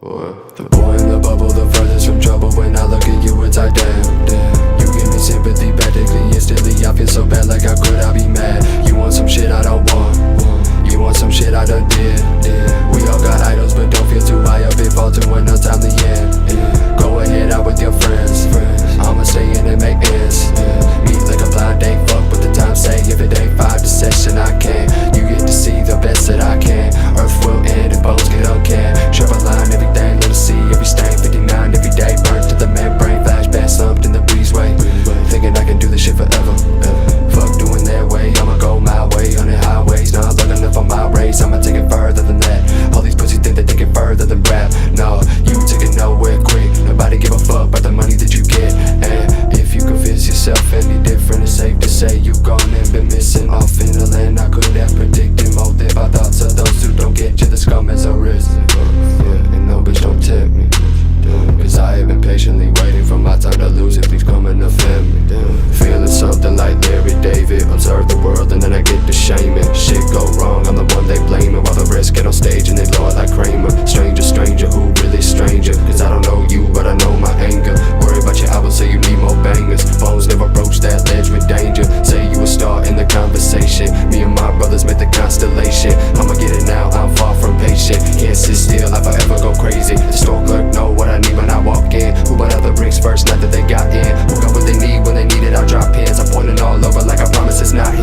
What? The boy in the bubble, the furthest from trouble. When I look at you, it's like damn, damn. You give me sympathy practically instantly. I feel so bad, like how could I be mad? You want some shit I don't want. You want some shit I done did. did. We all got idols, but don't feel too high up. It falls to one else timely. say you go got in. Woke up what they need when they need it, I drop pins. I'm pointing all over like I promise it's not